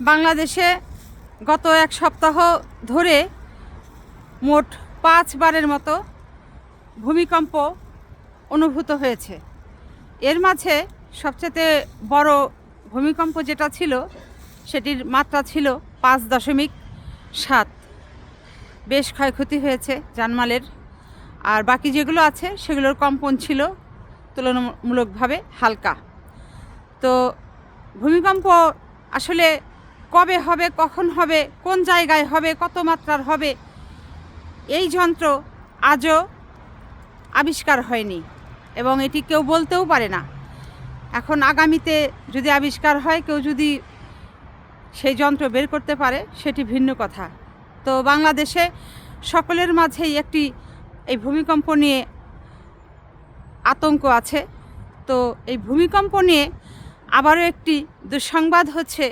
বাংলাদেশে গত এক সপ্তাহ ধরে মোট পাঁচবারের মতো ভূমিকম্প অনুভূত হয়েছে। এর মাঝে সবচেয়ে বড় ভূমিকম্প যেটা ছিল, সেটির মাত্রা ছিল পাঁচ দশমিক সাত। বেশ ক্ষয়ক্ষতি হয়েছে জানমালের। আর বাকি যেগুলো আছে, সেগুলোর কম্পন ছিল তুলনামূলকভাবে হালকা। তো ভূমিকম্প আসলে কবে হবে, কখন হবে, কোন জায়গায় হবে, কত মাত্রার হবে, এই যন্ত্র আজও আবিষ্কার হয়নি এবং এটি কেউ বলতেও পারে না। এখন আগামীতে যদি আবিষ্কার হয়, কেউ যদি সেই যন্ত্র বের করতে পারে, সেটি ভিন্ন কথা। তো বাংলাদেশে সকলের মাঝেই একটি এই ভূমিকম্প নিয়ে আতঙ্ক আছে। তো এই ভূমিকম্প নিয়ে আবারও একটি দুঃসংবাদ হচ্ছে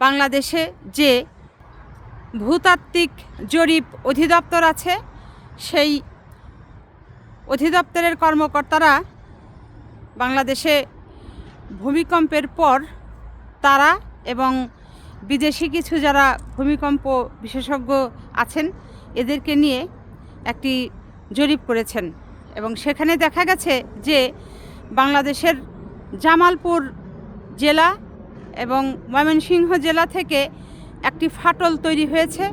বাংলাদেশে যে ভূতাত্ত্বিক জরিপ অধিদপ্তর আছে, সেই অধিদপ্তরের কর্মকর্তারা বাংলাদেশে ভূমিকম্পের পর তারা এবং বিদেশি কিছু যারা ভূমিকম্প বিশেষজ্ঞ আছেন, এদেরকে নিয়ে একটি জরিপ করেছেন। এবং সেখানে দেখা গেছে যে বাংলাদেশের জামালপুর জেলা এবং ময়মনসিংহ জেলা থেকে একটি ফাটল তৈরি হয়েছে।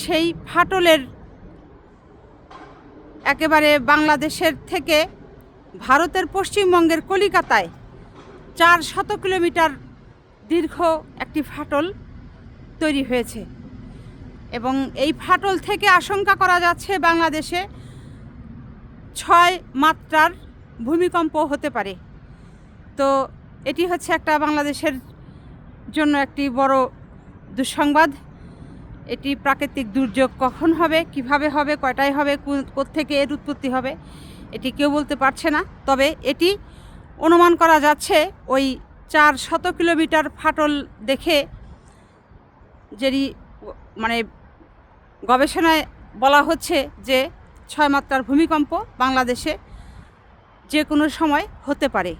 সেই ফাটলের একেবারে বাংলাদেশের থেকে ভারতের পশ্চিমবঙ্গের কলিকাতায় চার শত কিলোমিটার দীর্ঘ একটি ফাটল তৈরি হয়েছে এবং এই ফাটল থেকে আশঙ্কা করা যাচ্ছে বাংলাদেশে ছয় মাত্রার ভূমিকম্প হতে পারে। তো এটি হচ্ছে একটা বাংলাদেশের জন্য একটি বড় দুঃসংবাদ। এটি প্রাকৃতিক দুর্যোগ কখন হবে, কীভাবে হবে, কয়টায় হবে কোত্থেকে এর উৎপত্তি হবে, এটি কেউ বলতে পারছে না। তবে এটি অনুমান করা যাচ্ছে, ওই চার শত কিলোমিটার ফাটল দেখে যেটি মানে গবেষণায় বলা হচ্ছে যে ছয় মাত্রার ভূমিকম্প বাংলাদেশে যে কোনো সময় হতে পারে।